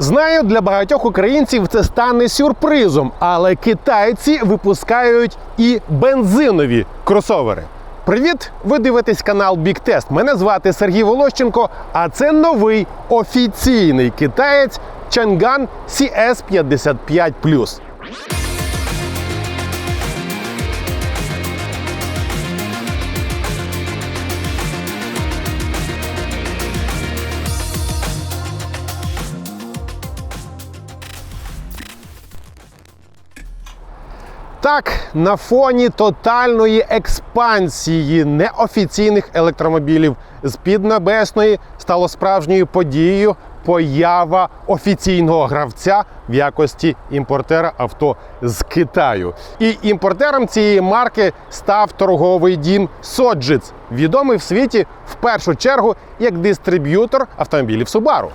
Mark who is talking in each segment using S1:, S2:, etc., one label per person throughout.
S1: Знаю, для багатьох українців це стане сюрпризом, але китайці випускають і бензинові кросовери. Привіт! Ви дивитесь канал Big Test. Мене звати Сергій Волощенко, а це новий офіційний китаєць Чанган CS55+. Так, на фоні тотальної експансії неофіційних електромобілів з Піднебесної стало справжньою подією поява офіційного гравця в якості імпортера авто з Китаю. І імпортером цієї марки став торговий дім Соджиц, відомий в світі в першу чергу як дистриб'ютор автомобілів Subaru.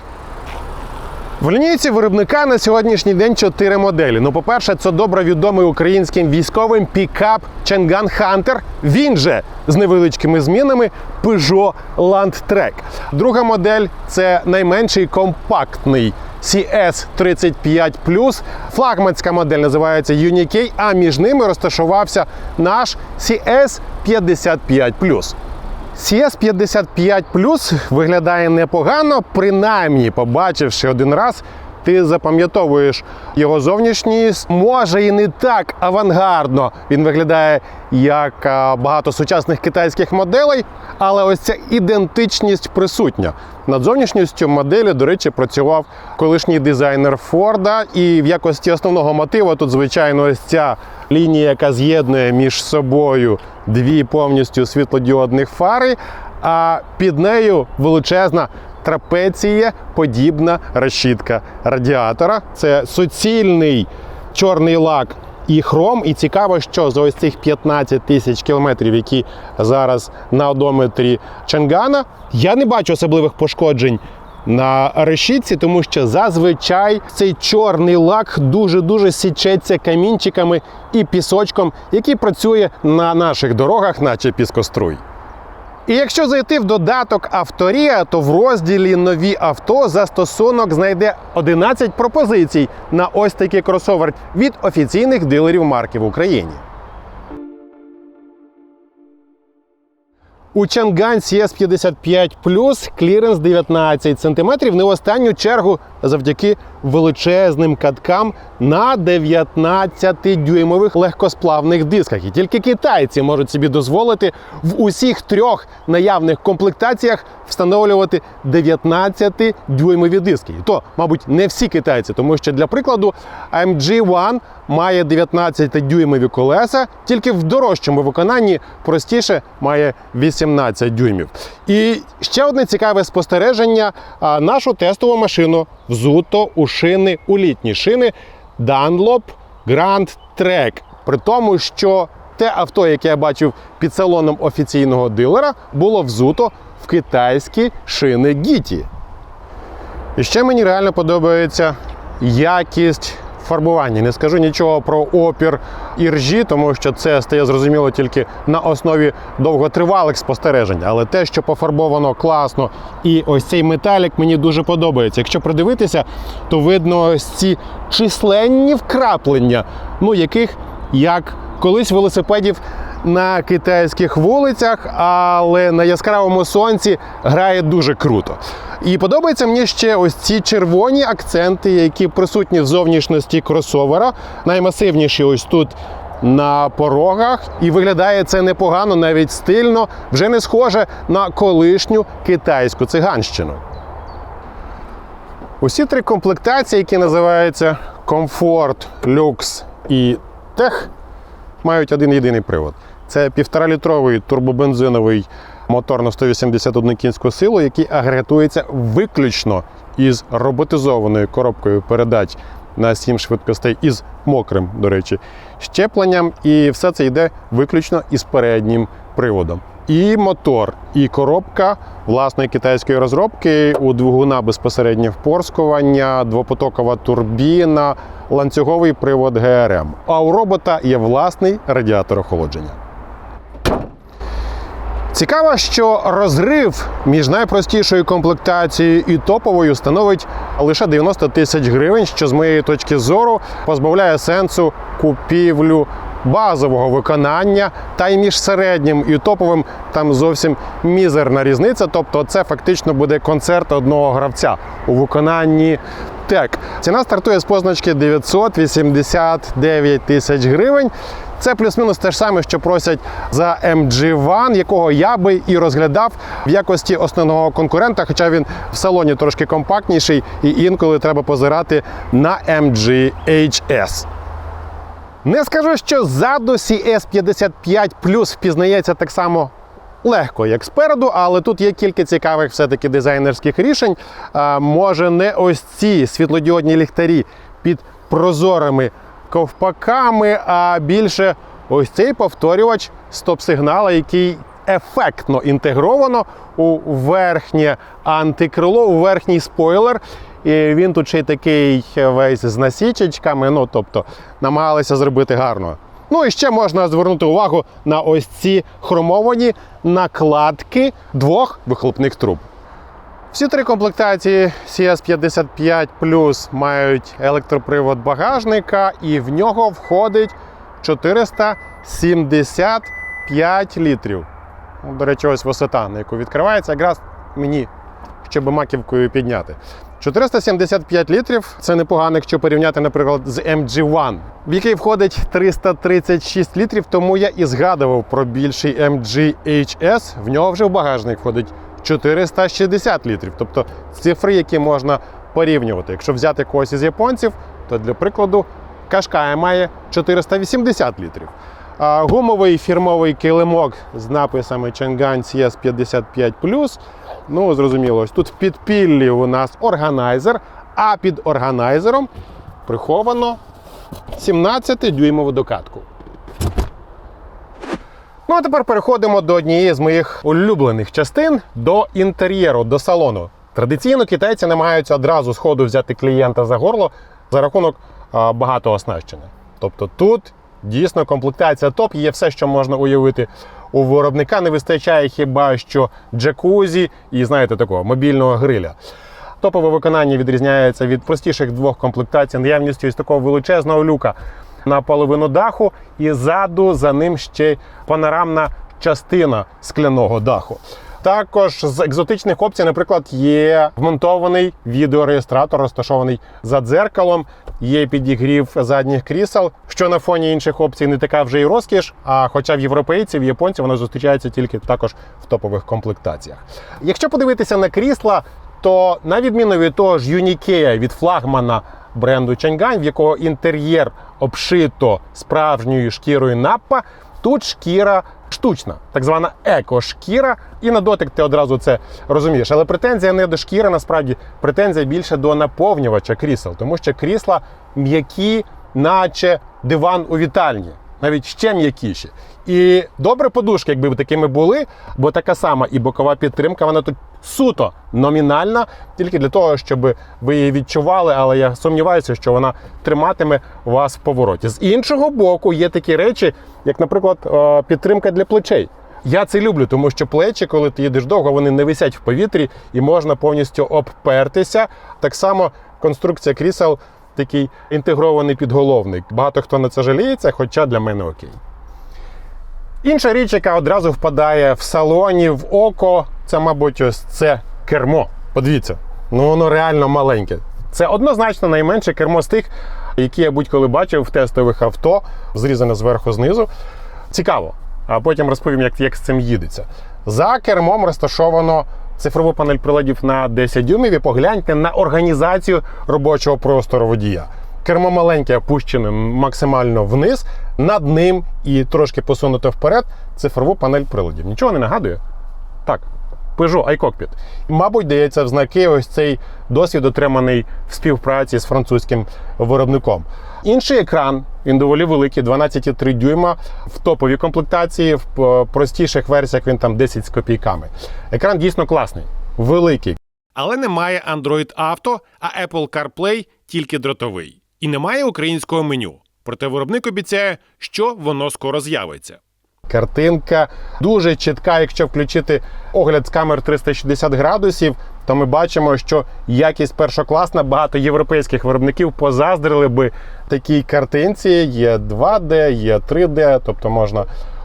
S1: В лінійці виробника на сьогоднішній день чотири моделі. Ну, по-перше, це добре відомий українським військовим пікап Chang'an Hunter. Він же з невеличкими змінами Peugeot Landtrek. Друга модель це найменший компактний CS35+. Флагманська модель називається Unikey, а між ними розташувався наш CS55+. CS55 Plus виглядає непогано, принаймні, побачивши один раз, ти запам'ятовуєш його зовнішність. Може і не так авангардно. Він виглядає як багато сучасних китайських моделей, але ось ця ідентичність присутня. Над зовнішністю моделі, до речі, працював колишній дизайнер Форда. І в якості основного мотиву тут, звичайно, ось ця лінія, яка з'єднує між собою дві повністю світлодіодних фари, а під нею величезна трапеція подібна решітка радіатора. Це суцільний чорний лак і хром. І цікаво, що за ось цих 15 тисяч кілометрів, які зараз на одометрі Чангана, я не бачу особливих пошкоджень. На решітці, тому що зазвичай цей чорний лак дуже-дуже січеться камінчиками і пісочком, який працює на наших дорогах, наче піскоструй. І якщо зайти в додаток Авторія, то в розділі Нові авто застосунок знайде 11 пропозицій на ось такий кросовер від офіційних дилерів марки в Україні. У Чанган CS55 Plus кліренс 19 см не в останню чергу завдяки величезним каткам на 19-дюймових легкосплавних дисках. І тільки китайці можуть собі дозволити в усіх трьох наявних комплектаціях встановлювати 19-дюймові диски. І то, мабуть, не всі китайці, тому що для прикладу AMG One має 19-дюймові колеса, тільки в дорожчому виконанні простіше має 18 дюймів. І ще одне цікаве спостереження: нашу тестову машину взуто у шини, у літні шини Dunlop Grand Track. При тому, що те авто, яке я бачив під салоном офіційного дилера, було взуто в китайські шини Гіті. І ще мені реально подобається якість фарбування. Не скажу нічого про опір і ржі, тому що це стає зрозуміло тільки на основі довготривалих спостережень. Але те, що пофарбовано класно, і ось цей металік мені дуже подобається. Якщо придивитися, то видно ось ці численні вкраплення, ну яких як колись велосипедів на китайських вулицях, але на яскравому сонці грає дуже круто. І подобається мені ще ось ці червоні акценти, які присутні в зовнішності кросовера. Наймасивніші ось тут на порогах. І виглядає це непогано, навіть стильно, вже не схоже на колишню китайську циганщину. Усі три комплектації, які називаються комфорт, люкс і тех, мають один єдиний привод. Це 1,5-літровий турбобензиновий мотор на 181 кінську силу, який агрегатується виключно із роботизованою коробкою передач на 7 швидкостей із мокрим, до речі, щепленням. І все це йде виключно із переднім приводом. І мотор, і коробка власної китайської розробки у двигуна безпосереднє впорскування, двопотокова турбіна, ланцюговий привод ГРМ. А у робота є власний радіатор охолодження. Цікаво, що розрив між найпростішою комплектацією і топовою становить лише 90 тисяч гривень, що з моєї точки зору позбавляє сенсу купівлю базового виконання, та й між середнім і топовим там зовсім мізерна різниця. Тобто, це фактично буде концерт одного гравця у виконанні тек. Ціна стартує з позначки 989 тисяч гривень. Це плюс-мінус те ж саме, що просять за MG One, якого я би і розглядав в якості основного конкурента, хоча він в салоні трошки компактніший, і інколи треба позирати на MG HS. Не скажу, що ззаду CS55 Plus впізнається так само легко, як спереду, але тут є кілька цікавих все-таки дизайнерських рішень. А, може, не ось ці світлодіодні ліхтарі під прозорими ковпаками, а більше ось цей повторювач стоп-сигнала, який ефектно інтегровано у верхнє антикрило, у верхній спойлер. І він тут ще й такий весь з насічечками, ну тобто намагалися зробити гарно. Ну і ще можна звернути увагу на ось ці хромовані накладки двох вихлопних труб. Всі три комплектації CS55 Plus мають електропривод багажника, і в нього входить 475 літрів. Ну, До речі, ось висота, на яку відкривається, якраз мені, щоб маківкою підняти. 475 літрів це непогано, якщо порівняти, наприклад, з MG1, в який входить 336 літрів, тому я і згадував про більший MG HS. В нього вже в багажник входить 460 літрів. Тобто цифри, які можна порівнювати. Якщо взяти когось із японців, то для прикладу Кашкая має 480 літрів. А гумовий фірмовий килимок з написами Chang'an CS55 Ну, зрозуміло, ось тут в підпіллі у нас органайзер, а під органайзером приховано 17-дюймову докатку. Ну а тепер переходимо до однієї з моїх улюблених частин до інтер'єру, до салону. Традиційно китайці намагаються одразу сходу взяти клієнта за горло за рахунок багатого оснащення. Тобто тут дійсно комплектація топ, є все, що можна уявити. У виробника не вистачає хіба що джакузі і, знаєте, такого мобільного гриля. Топове виконання відрізняється від простіших двох комплектацій наявністю із такого величезного люка на половину даху, і ззаду за ним ще панорамна частина скляного даху. Також з екзотичних опцій, наприклад, є вмонтований відеореєстратор, розташований за дзеркалом, є підігрів задніх крісел, що на фоні інших опцій не така вже й розкіш. А хоча в європейців, в японців воно зустрічається тільки також в топових комплектаціях. Якщо подивитися на крісла, то на відміну від того ж Unikea від флагмана бренду Chang'an, в якого інтер'єр обшито справжньою шкірою наппа, тут шкіра штучна, так звана еко-шкіра, і на дотик ти одразу це розумієш. Але претензія не до шкіри, насправді претензія більше до наповнювача крісел, тому що крісла м'які, наче диван у вітальні. Навіть ще м'якіші. І добре подушки, якби такими були, бо така сама і бокова підтримка, вона тут суто номінальна, тільки для того, щоб ви її відчували, але я сумніваюся, що вона триматиме вас в повороті. З іншого боку, є такі речі, як, наприклад, е, підтримка для плечей. Я це люблю, тому що плечі, коли ти їдеш довго, вони не висять в повітрі і можна повністю обпертися. Так само конструкція крісел такий інтегрований підголовник. Багато хто на це жаліється, хоча для мене окей. Інша річ, яка одразу впадає в салоні, в око, це, мабуть, ось це кермо. Подивіться, ну воно реально маленьке. Це однозначно найменше кермо з тих, які я будь-коли бачив в тестових авто, зрізане зверху знизу. Цікаво. А потім розповім, як, як з цим їдеться. За кермом розташовано цифрову панель приладів на 10 дюймів і погляньте на організацію робочого простору водія. Кермо маленьке, опущене максимально вниз, над ним і трошки посунуто вперед цифрову панель приладів. Нічого не нагадує? Так, Peugeot iCockpit. Мабуть, дається в знаки ось цей досвід отриманий в співпраці з французьким виробником. Інший екран, він доволі великий, 12,3 дюйма в топовій комплектації, в е, простіших версіях він там 10 з копійками. Екран дійсно класний, великий. Але немає Android Auto, а Apple CarPlay тільки дротовий. І немає українського меню. Проте виробник обіцяє, що воно скоро з'явиться. Картинка дуже чітка. Якщо включити огляд з камер 360 градусів, то ми бачимо, що якість першокласна. Багато європейських виробників позаздрили би такій картинці. Є 2D, є 3D, тобто можна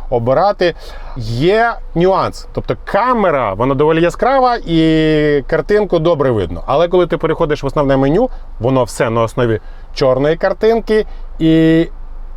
S1: обирати. Є нюанс, тобто камера вона доволі яскрава і картинку добре видно. Але коли ти переходиш в основне меню, воно все на основі чорної картинки, і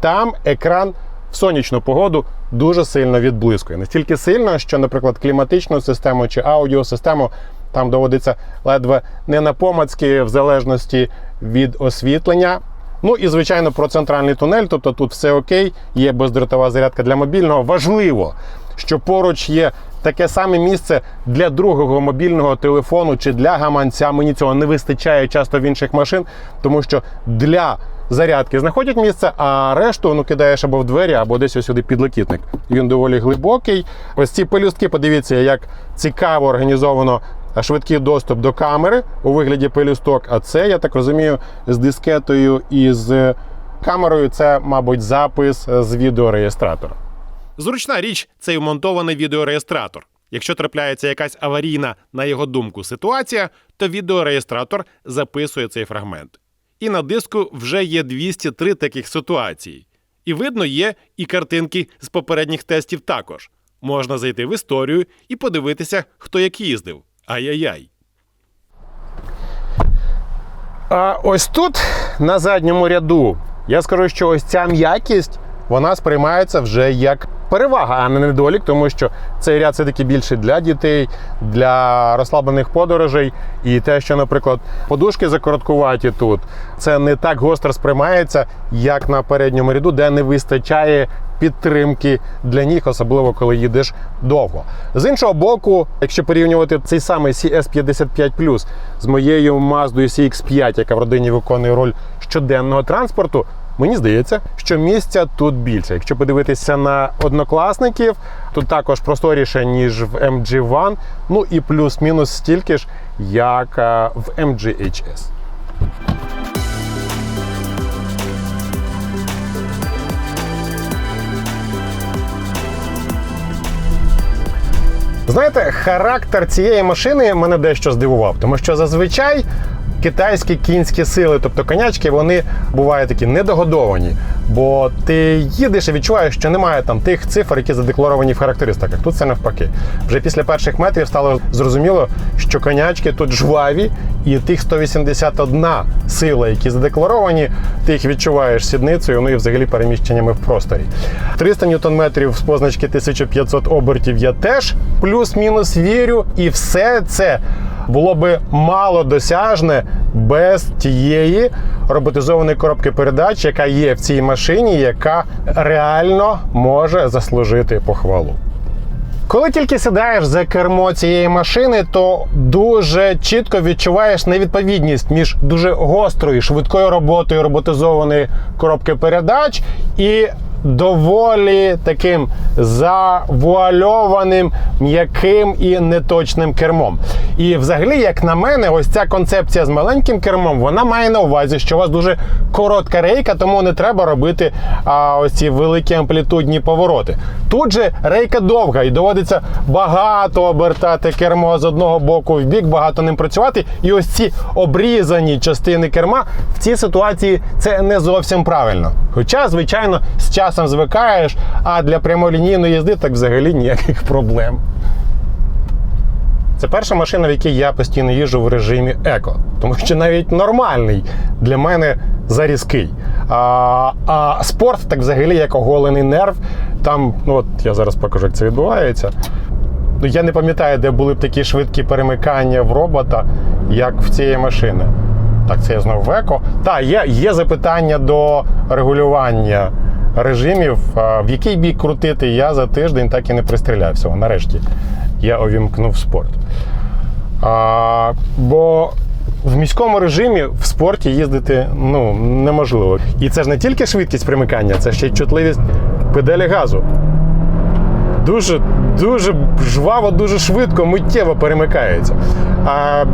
S1: там екран в сонячну погоду дуже сильно відблискує. Настільки сильно, що, наприклад, кліматичну систему чи аудіосистему там доводиться ледве не на помацьки, в залежності від освітлення. Ну і звичайно про центральний тунель, тобто тут все окей, є бездротова зарядка для мобільного. Важливо, що поруч є таке саме місце для другого мобільного телефону чи для гаманця. Мені цього не вистачає часто в інших машин, тому що для зарядки знаходять місце, а решту ну кидаєш або в двері, або десь сюди підлокітник. Він доволі глибокий. Ось ці пелюстки, подивіться, як цікаво організовано швидкий доступ до камери у вигляді пелюсток. А це, я так розумію, з дискетою і з камерою. Це, мабуть, запис з відеореєстратора.
S2: Зручна річ цей вмонтований відеореєстратор. Якщо трапляється якась аварійна, на його думку, ситуація, то відеореєстратор записує цей фрагмент. І на диску вже є 203 таких ситуацій. І видно, є і картинки з попередніх тестів також. Можна зайти в історію і подивитися, хто як їздив. Ай-яй-яй.
S1: А ось тут, на задньому ряду, я скажу, що ось ця м'якість вона сприймається вже як перевага, а не недолік, тому що цей ряд все таки більший для дітей, для розслаблених подорожей. І те, що, наприклад, подушки закороткуваті тут, це не так гостро сприймається, як на передньому ряду, де не вистачає підтримки для ніг, особливо коли їдеш довго. З іншого боку, якщо порівнювати цей самий CS55 з моєю Mazda CX5, яка в родині виконує роль щоденного транспорту, мені здається, що місця тут більше. Якщо подивитися на однокласників, тут також просторіше, ніж в MG1, ну і плюс-мінус стільки ж, як е, в MGHS. Знаєте, характер цієї машини мене дещо здивував, тому що зазвичай китайські кінські сили, тобто конячки, вони бувають такі недогодовані. Бо ти їдеш і відчуваєш, що немає там тих цифр, які задекларовані в характеристиках. Тут це навпаки. Вже після перших метрів стало зрозуміло, що конячки тут жваві, і тих 181 сила, які задекларовані, ти їх відчуваєш сідницею, ну і взагалі переміщеннями в просторі. 300 ньютон-метрів з позначки 1500 обертів я теж плюс-мінус вірю, і все це було би мало досяжне без тієї роботизованої коробки передач, яка є в цій машині, яка реально може заслужити похвалу. Коли тільки сідаєш за кермо цієї машини, то дуже чітко відчуваєш невідповідність між дуже гострою, швидкою роботою роботизованої коробки передач і доволі таким завуальованим, м'яким і неточним кермом. І взагалі, як на мене, ось ця концепція з маленьким кермом, вона має на увазі, що у вас дуже коротка рейка, тому не треба робити а, ось ці великі амплітудні повороти. Тут же рейка довга і доводиться багато обертати кермо з одного боку в бік, багато ним працювати. І ось ці обрізані частини керма в цій ситуації це не зовсім правильно. Хоча, звичайно, з часом звикаєш, а для прямолінійної їзди так взагалі ніяких проблем. Це перша машина, в якій я постійно їжджу в режимі еко, тому що навіть нормальний для мене зарізкий. А, а спорт так взагалі як оголений нерв. Там, ну от я зараз покажу, як це відбувається. Ну, я не пам'ятаю, де були б такі швидкі перемикання в робота, як в цієї машини. Так, це я знову в еко. Так, є, є запитання до регулювання режимів, в який бік крутити я за тиждень так і не пристрілявся. Нарешті я увімкнув спорт. А, бо в міському режимі в спорті їздити ну, неможливо. І це ж не тільки швидкість примикання, це ще й чутливість педалі газу. Дуже дуже жваво, дуже швидко, миттєво перемикається.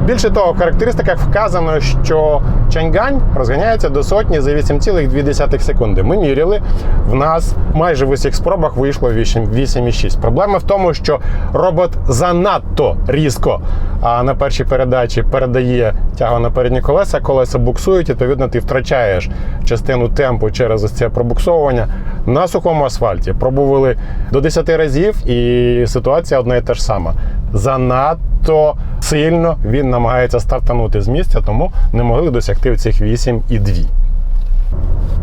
S1: Більше того, в характеристиках вказано, що Чангань розганяється до сотні за 8,2 секунди. Ми міряли, в нас майже в усіх спробах вийшло 8,6. Проблема в тому, що робот занадто різко на першій передачі передає тягу на передні колеса, колеса буксують, і відповідно, ти втрачаєш частину темпу через це пробуксовування на сухому асфальті. Пробували до 10 разів, і ситуація одна і та ж сама. Занадто сильно він намагається стартанути з місця, тому не могли досягти цих 8,2.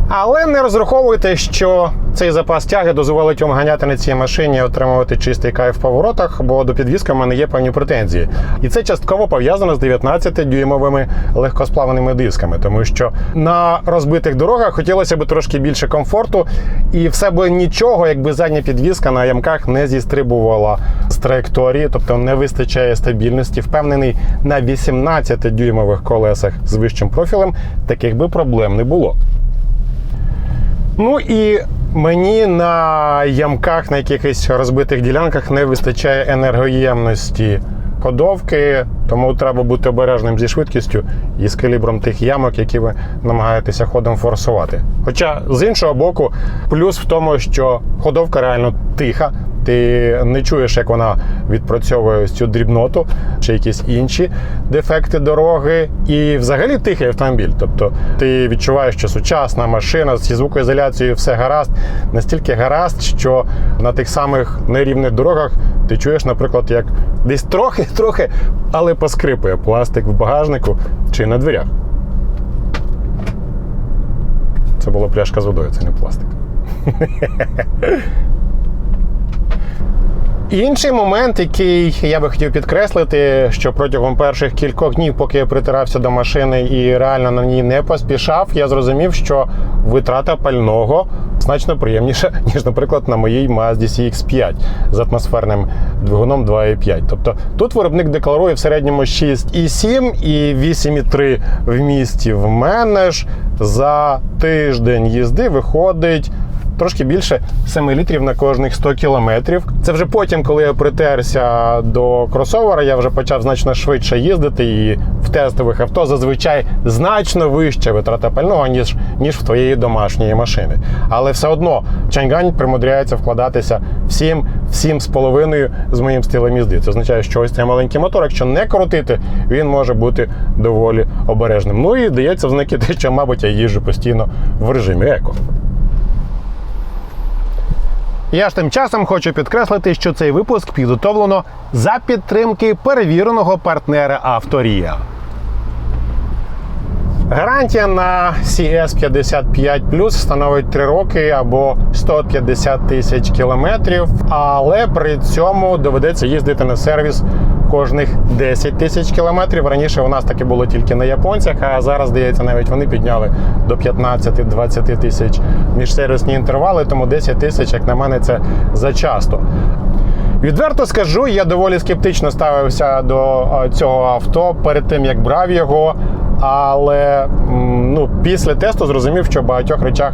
S1: Але не розраховуйте, що цей запас тяги дозволить вам ганяти на цій машині і отримувати чистий кайф в поворотах, бо до підвізки в мене є певні претензії. І це частково пов'язано з 19-дюймовими легкосплавними дисками, тому що на розбитих дорогах хотілося б трошки більше комфорту, і все би нічого, якби задня підвізка на ямках не зістрибувала з траєкторії, тобто не вистачає стабільності. Впевнений, на 18-дюймових колесах з вищим профілем таких би проблем не було. Ну і мені на ямках, на якихось розбитих ділянках не вистачає енергоємності ходовки, тому треба бути обережним зі швидкістю і з калібром тих ямок, які ви намагаєтеся ходом форсувати. Хоча з іншого боку, плюс в тому, що ходовка реально тиха. Ти не чуєш, як вона відпрацьовує цю дрібноту чи якісь інші дефекти дороги. І взагалі тихий автомобіль. Тобто ти відчуваєш, що сучасна машина зі звукоізоляцією все гаразд, настільки гаразд, що на тих самих нерівних дорогах ти чуєш, наприклад, як десь трохи-трохи, але поскрипує пластик в багажнику чи на дверях. Це була пляшка з водою, це не пластик. Інший момент, який я би хотів підкреслити, що протягом перших кількох днів, поки я притирався до машини і реально на ній не поспішав, я зрозумів, що витрата пального значно приємніша, ніж, наприклад, на моїй Mazda CX-5 з атмосферним двигуном 2,5. Тобто тут виробник декларує в середньому 6,7 і 8,3 в місті. В мене ж за тиждень їзди виходить трошки більше 7 літрів на кожних 100 кілометрів. Це вже потім, коли я притерся до кросовера, я вже почав значно швидше їздити, і в тестових авто зазвичай значно вища витрата пального, ніж, ніж в твоєї домашньої машини. Але все одно Чангань примудряється вкладатися всім, з половиною з моїм стилем їзди. Це означає, що ось цей маленький мотор, якщо не крутити, він може бути доволі обережним. Ну і дається в знаки те, що, мабуть, я їжджу постійно в режимі еко. Я ж тим часом хочу підкреслити, що цей випуск підготовлено за підтримки перевіреного партнера Авторія. Гарантія на CS 55 становить 3 роки або 150 тисяч кілометрів, але при цьому доведеться їздити на сервіс кожних 10 тисяч кілометрів. Раніше у нас таке було тільки на японцях, а зараз, здається, навіть вони підняли до 15-20 тисяч міжсервісні інтервали, тому 10 тисяч, як на мене, це зачасто. Відверто скажу, я доволі скептично ставився до е, цього авто перед тим, як брав його. Але ну, після тесту зрозумів, що в багатьох речах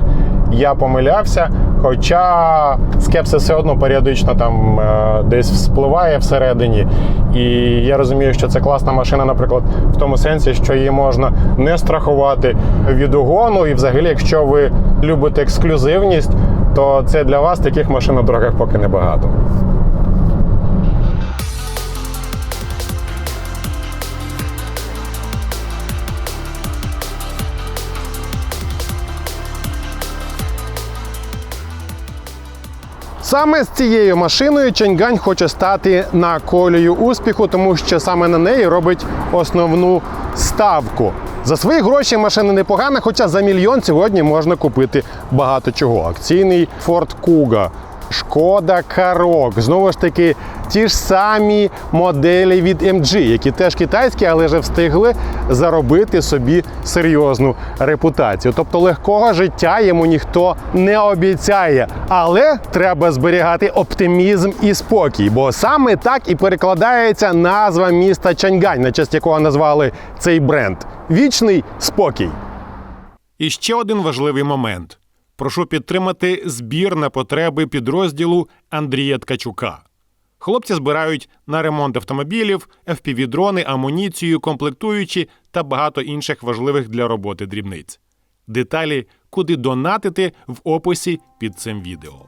S1: я помилявся. Хоча скепсис все одно періодично там е, десь вспливає всередині. І я розумію, що це класна машина, наприклад, в тому сенсі, що її можна не страхувати від угону. І взагалі, якщо ви любите ексклюзивність, то це для вас таких машин на дорогах поки небагато. Саме з цією машиною Чаньгань хоче стати на колію успіху, тому що саме на неї робить основну ставку. За свої гроші машина непогана, хоча за мільйон сьогодні можна купити багато чого. Акційний Ford Kuga, Шкода Карок. Знову ж таки, ті ж самі моделі від MG, які теж китайські, але вже встигли заробити собі серйозну репутацію. Тобто легкого життя йому ніхто не обіцяє. Але треба зберігати оптимізм і спокій, бо саме так і перекладається назва міста Чаньгань, на честь якого назвали цей бренд. Вічний спокій.
S2: І ще один важливий момент. Прошу підтримати збір на потреби підрозділу Андрія Ткачука. Хлопці збирають на ремонт автомобілів, FPV-дрони, амуніцію, комплектуючі та багато інших важливих для роботи дрібниць. Деталі, куди донатити в описі під цим відео.